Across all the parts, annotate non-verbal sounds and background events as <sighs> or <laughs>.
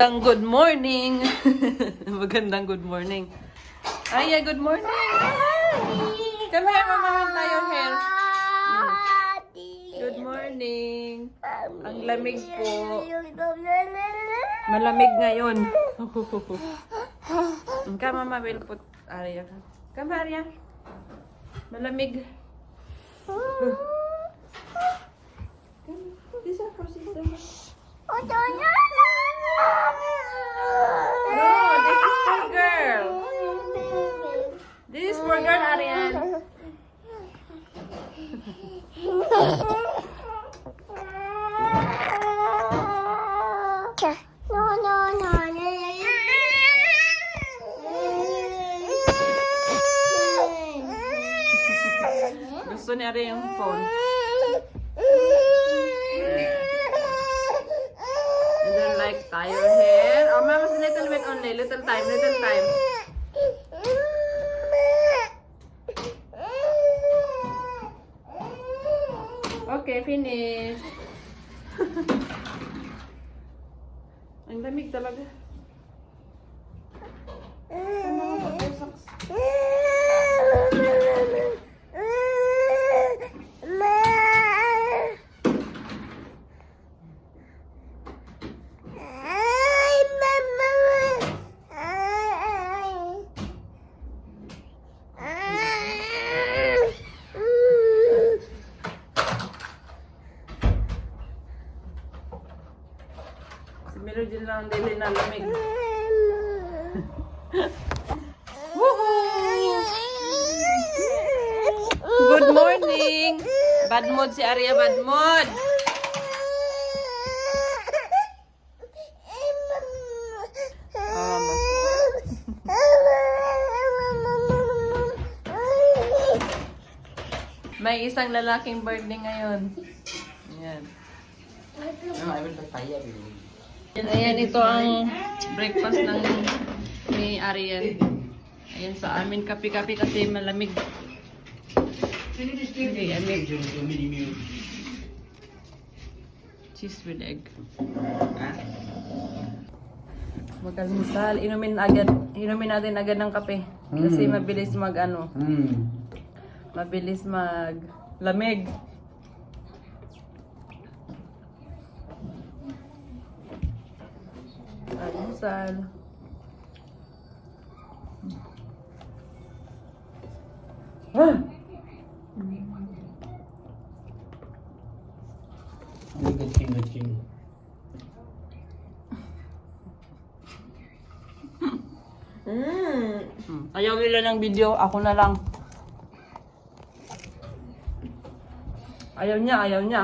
Magandang good morning. <laughs> Magandang good morning. Aya, good morning. Come here, mamahan tayo hair. Good morning. Ang lamig po. Malamig ngayon. <laughs> Come, mama will put Arya. Come, Arya. Malamig. Come. This is for sister. No, this is for girl. This is for girl, Arian. No, no, no, Gusto ni Arya yung phone. Bit only. Little time, little time. Okay, finish. Ang lamig talaga. Ano ba ito, socks? Si Melody lang ang dili na lamig. <laughs> Good morning! Bad mood si Arya, bad mood! May isang lalaking birthday ngayon. Ayan. Ayan, ito ang breakfast ng ni Ariel. Ayan, sa amin kape-kape kasi malamig. Hindi, amig. Cheese with egg. Magkalmusal. Inumin agad, inumin natin agad ng kape. Kasi Mm. mabilis mag ano, Hmm. mabilis mag lamig. Almusal. Ah! Ang gaching gaching. Mm. Ayaw nila ng video, ako na lang. Ayaw niya, ayaw niya.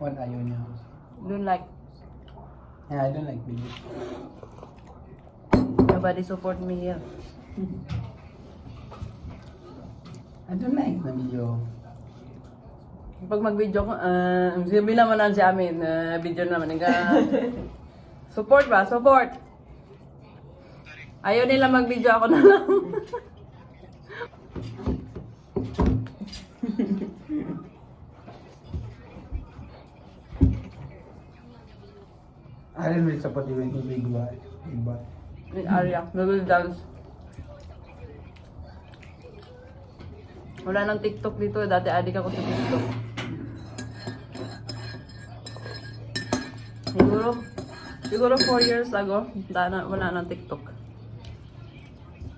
What ayaw niya? Don't like. Yeah, I don't like video. Nobody support me here. I don't like the video. Pag mag-video ko, uh, sabi naman lang si amin, uh, video naman. Nga, support ba? Support! Ayaw nila mag-video, ako na lang. <laughs> I don't really support you into big boy. Big boy. Ni Arya, nag dance. Wala nang TikTok dito. Dati adik ako sa TikTok. Siguro, siguro 4 years ago, wala na, wala nang TikTok.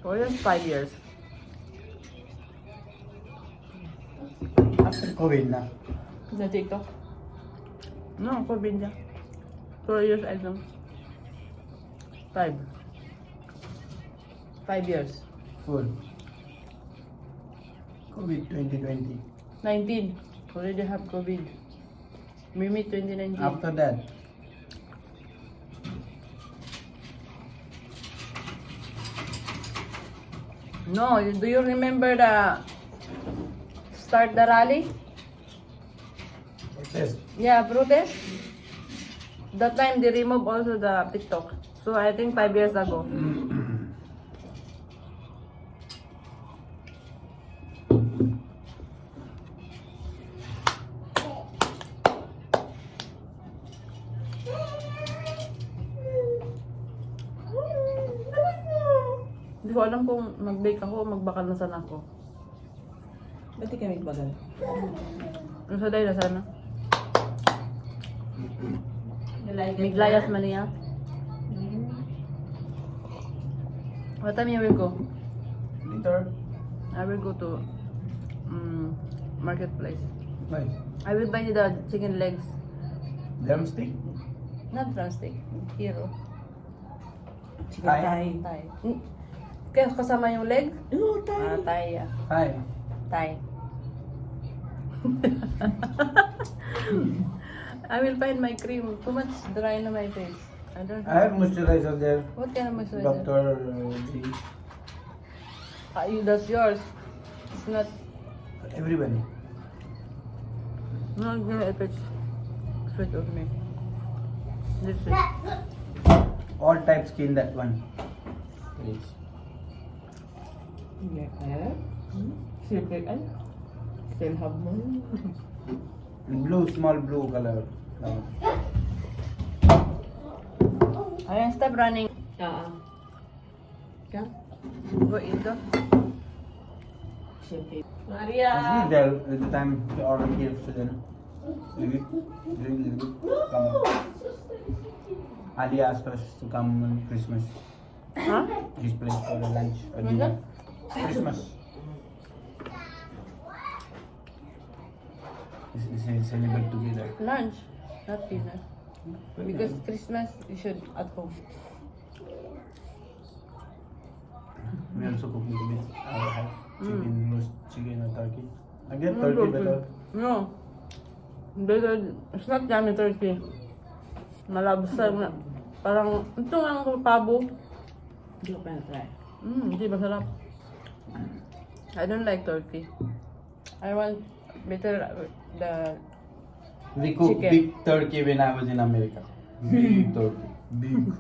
4 years, 5 years. After COVID na. Sa TikTok? No, COVID niya. 4 years, I know. 5. 5 years. 4. COVID 2020. 19. Already have COVID. Mimi 2019. After that, No, do you remember the start the rally? protest. Yeah, protest. that time they remove also the TikTok. So I think five years ago. Hindi ko alam kung mag-bake ako o magbakal na sana ako. Ba't di ka magbagal? Nasa dahil na sana. Miglayas man niya. What time you will go? Later. I will go to um, marketplace. Bye. I will buy the chicken legs. Drumstick. Not drumstick. Hero. Chicken Thai. Thai. Thai. Mm. Kaya kasama yung leg? Oo, Thai. Ah, Thai. ah. Hi. Thai. <laughs> <laughs> I will find my cream. Too much dry na my face. I don't I have moisturizer there. What kind of moisturizer? Dr. G. Ah, you, that's yours. It's not. Everybody. Not gonna affect sweat of me. This is. All type skin that one. Please. Yeah. Hmm? Secret ay? Still have mo. Blue, small blue color. Flower. Ayan, stop running. Oo. Ka? Go into. Siyempre. Usually there at the time the order here so then leave it, drink little bit, come on. Ali asked us to come on Christmas. Huh? His place for the lunch or When dinner. Christmas. It's, it's a celebrate together. Lunch, not dinner. Because Christmas, you should at home. we also cook little bit half chicken roast chicken or turkey. I get No, turkey turkey. better. No. Better, it's not yummy turkey. Malabsa na. Parang, ito nga ang pabo. Hindi ko pa na-try. Mm, hindi masarap. I don't like turkey. I want better uh, the We cook Chicken. big turkey when I was in America. Big turkey. Big.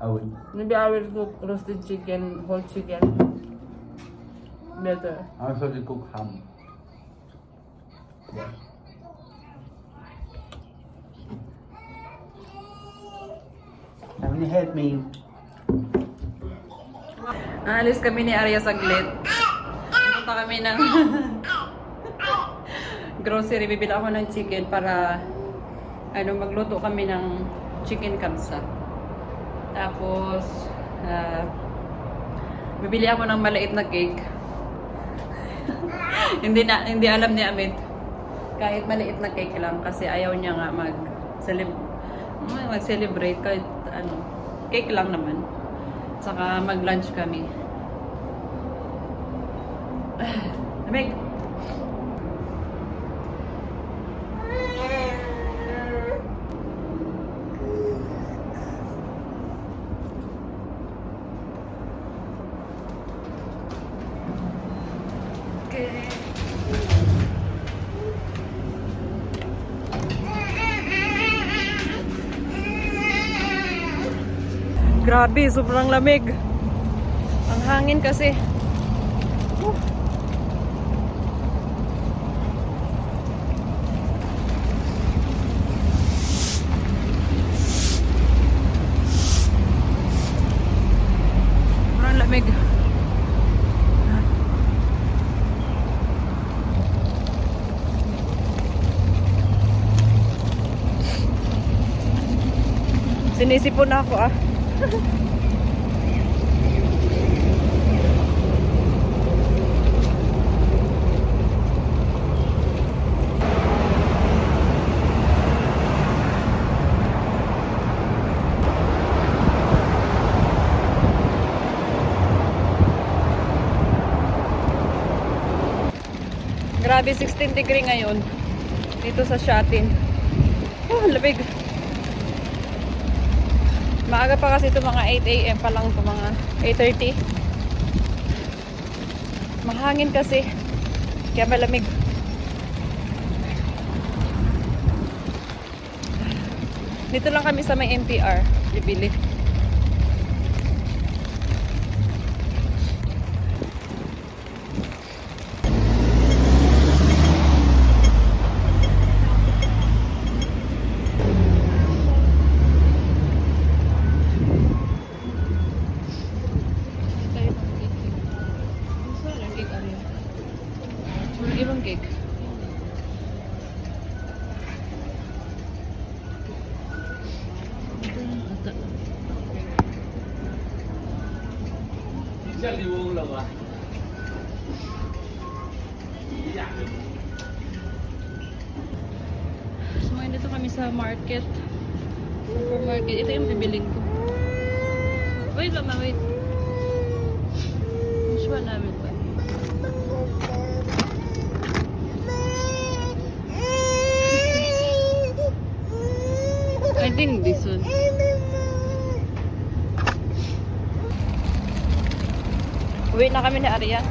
Oven. maybe I will cook roasted chicken, whole chicken. Better. I also will cook ham. Yeah. Can you help me? Aalis kami ni Arya saglit. Punta kami ng <laughs> grocery. Bibili ako ng chicken para ano magluto kami ng chicken kabsa. Tapos ah, bibili ako ng maliit na cake. <laughs> hindi na hindi alam ni Amit. Kahit maliit na cake lang kasi ayaw niya nga mag mag-celebrate kahit ano cake lang naman. Saka mag-lunch kami. <sighs> Lamig. Grabe, sobrang lamig. Ang hangin kasi. Whew. Sobrang lamig. Sinisipon ako ah. Grabe, 16 degree ngayon. Dito sa Shatin. Oh, labig. Maaga pa kasi ito mga 8 a.m. pa lang ito mga 8.30. Mahangin kasi. Kaya malamig. Dito lang kami sa may NPR. Bibili. 이런 게 kami ni Arian.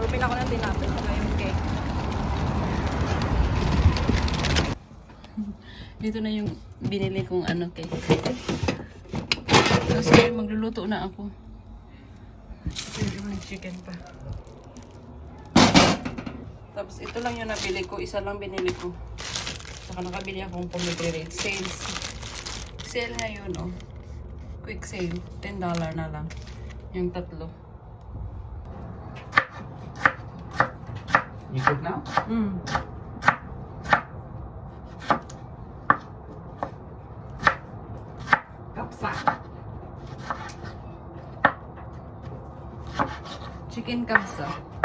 Rupin ako ng tinapay sa yung cake. Dito na yung binili kong ano cake. Tapos ngayon magluluto na ako. Pwede mo chicken pa. Tapos ito lang yung nabili ko. Isa lang binili ko. Saka nakabili akong pomegranate. Sales. Sale ngayon, oh. Quick sale. $10 na lang. Yung tatlo. You cook now? Mm. Kapsa. Chicken kabsa.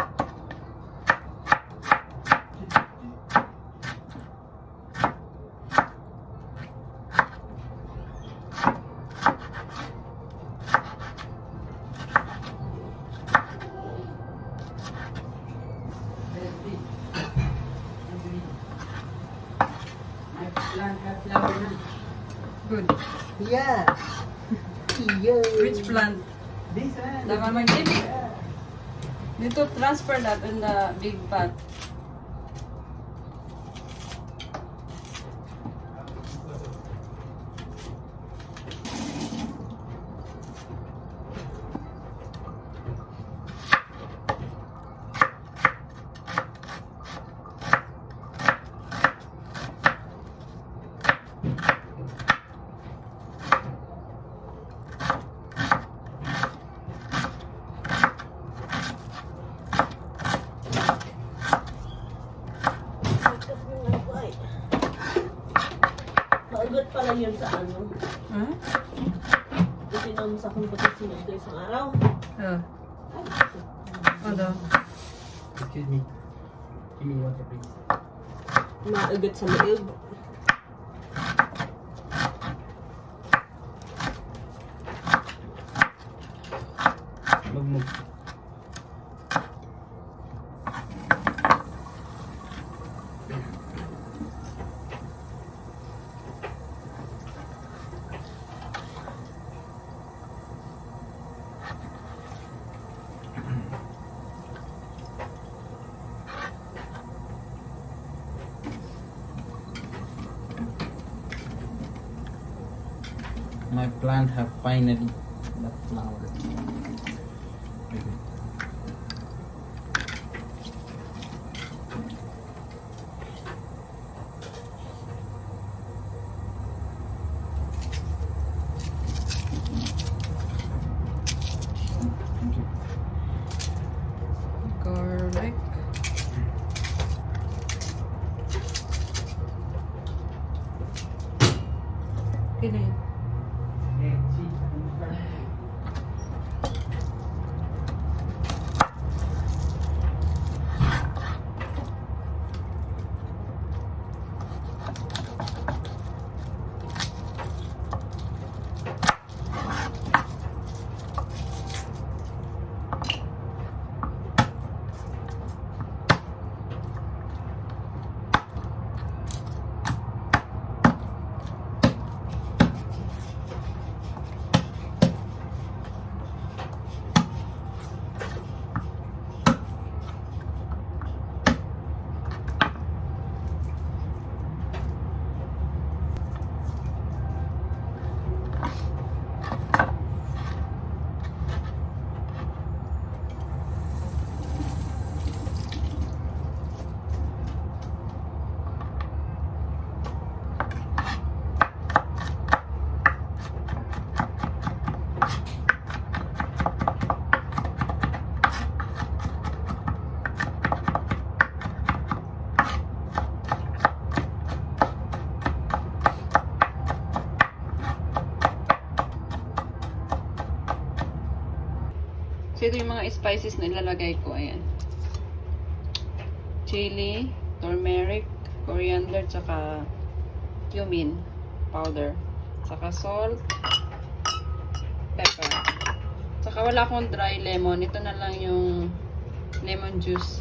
Good. Yeah. Yeah. Which plant? This one. The? Dito transfer natin na big pot. Maugat pala yun sa ano. Huh? Itinom sa competition ng isang araw. Oh. Ano? Excuse me. Give me water, please. Maugat sa liig. Finally mga spices na ilalagay ko. Ayan. Chili, turmeric, coriander, tsaka cumin powder. Tsaka salt, pepper. Tsaka wala akong dry lemon. Ito na lang yung lemon juice.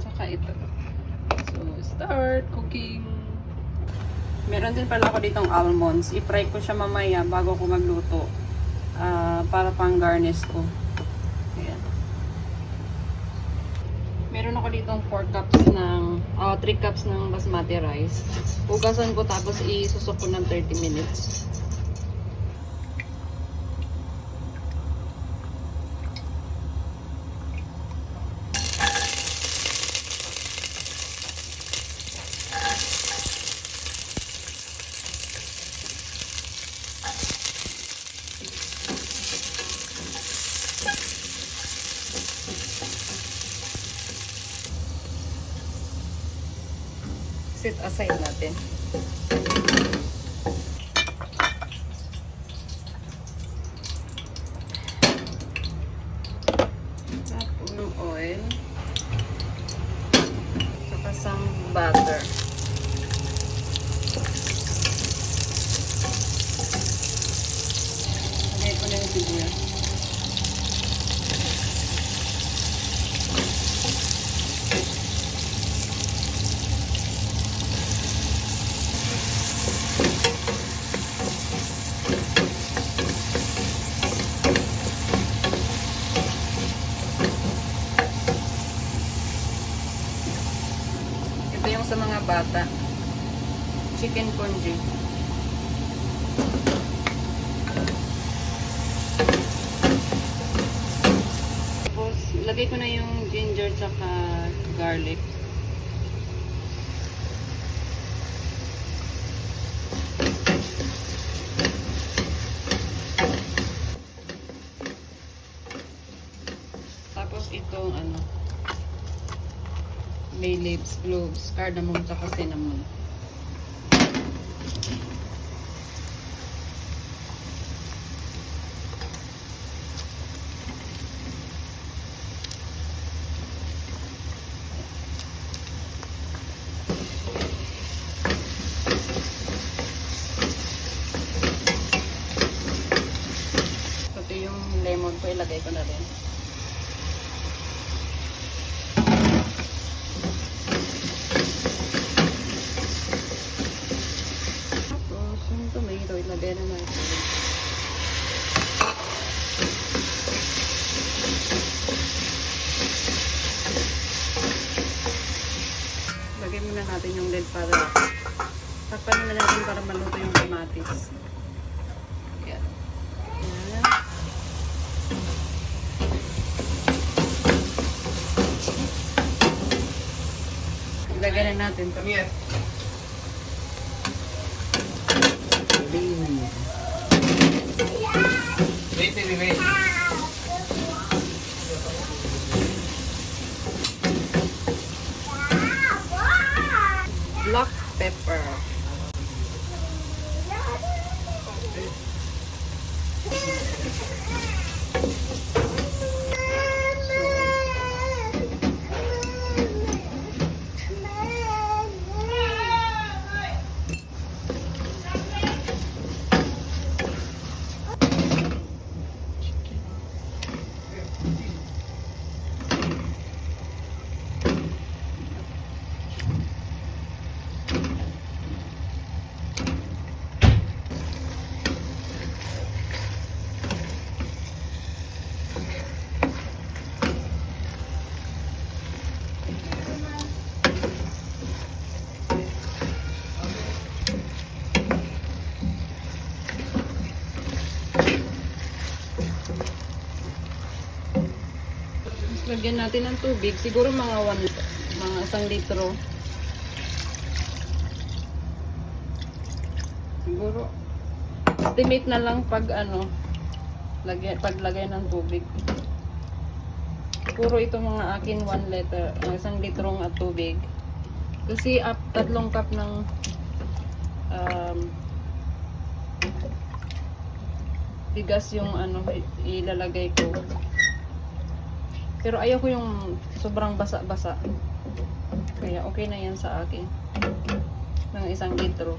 Tsaka ito. So, start cooking. Meron din pala ako ditong almonds. I-fry ko siya mamaya bago ko magluto. Ah, para pang garnish ko. Ayan. Meron ako ditong 4 cups ng, ah 3 cups ng basmati rice. Hugasan ko tapos isusok ko ng 30 minutes. Set aside natin. Tapos ng oil. Saka some butter. Lagay ko na yung sibuyas. Ito yung sa mga bata. Chicken congee. Tapos, lagay ko na yung ginger tsaka garlic. Tapos itong ano, bay leaves, cloves, cardamom, tsaka cinnamon. Pati yung lemon ko, ilagay ko na rin. Tapos, yung tomato, ilagay na natin. Lagay muna natin yung lid para takpan muna natin para maluto yung kamatis. Yan. Yan. Ilagay na natin. Come here. Lagyan natin ng tubig. Siguro mga 1 mga isang litro. Siguro estimate na lang pag ano lagay paglagay ng tubig. Siguro ito mga akin 1 liter, uh, isang litrong at tubig. Kasi up tatlong cup ng um, bigas yung ano ilalagay ko. Pero ayaw ko yung sobrang basa-basa. Kaya okay na yan sa akin. Ng isang litro.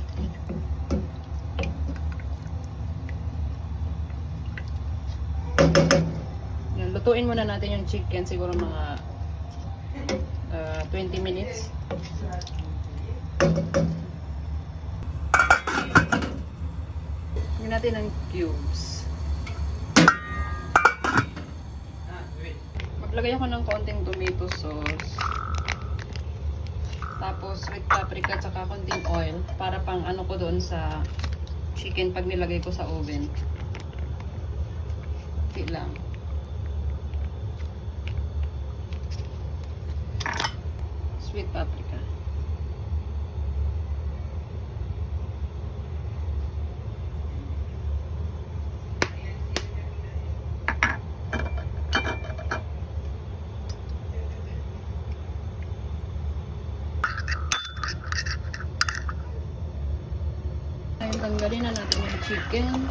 Yan, lutuin muna natin yung chicken. Siguro mga ah, 20 minutes. Gawin ng cubes. Maglagay ako ng konting tomato sauce. Tapos sweet paprika tsaka konting oil para pang ano ko doon sa chicken pag nilagay ko sa oven. Okay lang. Sweet paprika. Ngayon, tanggalin na natin yung chicken.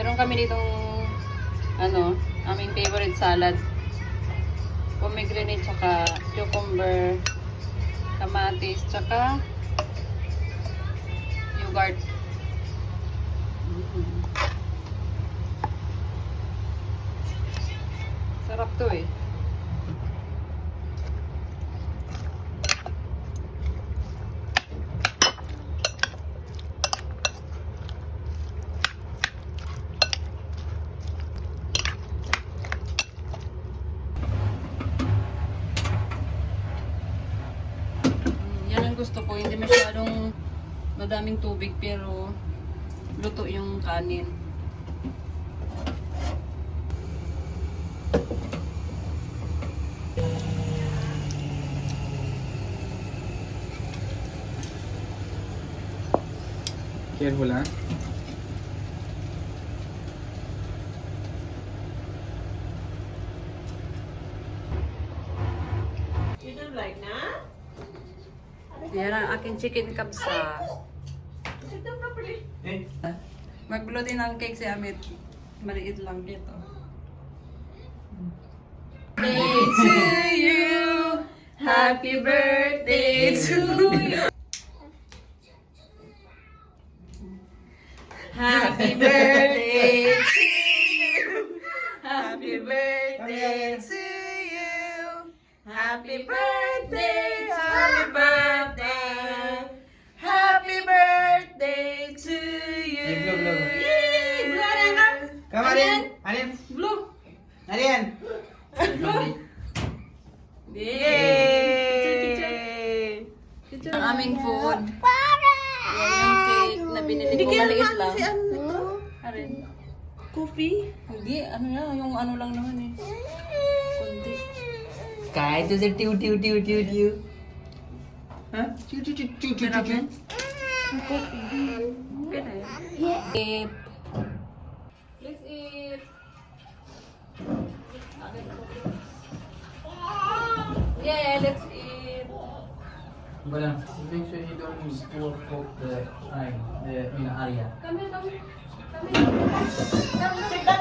Meron kami ditong ano, aming favorite salad. Pomegranate tsaka cucumber, kamatis, tsaka yogurt. Mm. Sarap to eh. Mm, Yan ang gusto ko. Hindi masyadong madaming tubig pero luto yung kanin. Careful, ah. You don't like na? Yan ang aking chicken kabsa. Properly. Eh, Magbulo din ng cake si Amit. Maliit lang dito. Birthday to you. Happy birthday to you. Happy birthday to you. Happy birthday to you. Happy birthday, happy birthday. Arin. Arin. Blue. Arin. Blue. Yeay. Ang aming food. Para. Yan yung cake na binili ko. Maliit lang. Si ano. Coffee? Hindi, ano na, yung ano lang naman eh. Kundi. Kaya ito sa tiu tiu tiu tiu tiu. Ha? Tiu tiu. Coffee. Ganun. Yeah, let's eat. But um, make sure you don't overcook the time, the know, area. Come here, come here. Come here. Come here.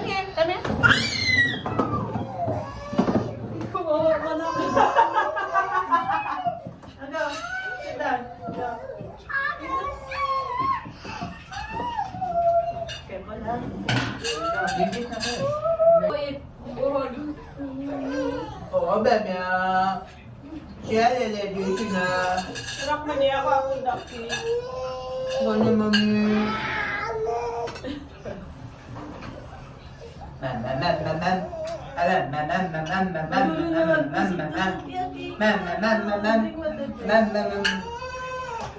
Ben ben ben.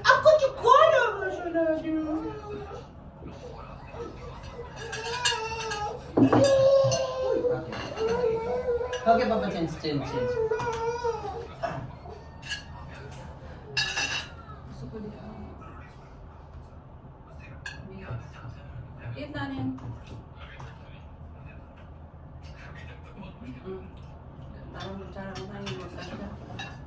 Akıcı koala mı şöyle diyor. Okay. Okay, Papa change, change, change. That in. 나는 잘안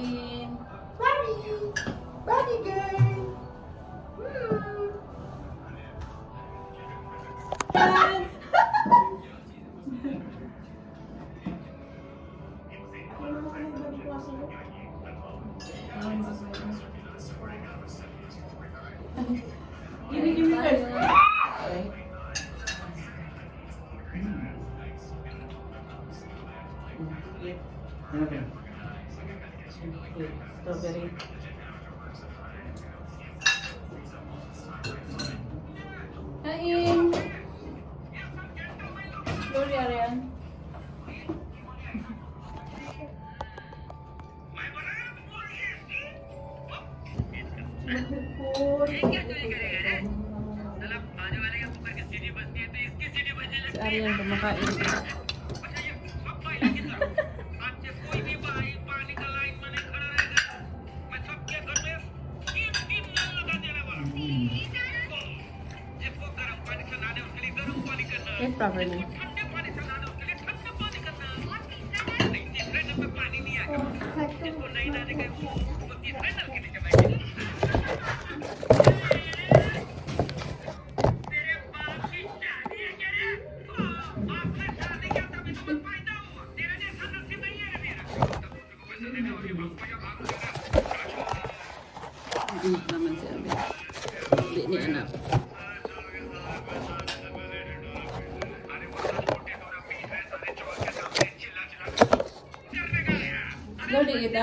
Bye. nangyari yan? Si Arian kumakain. It's properly. ನೋಡಿ ಗೀತಾ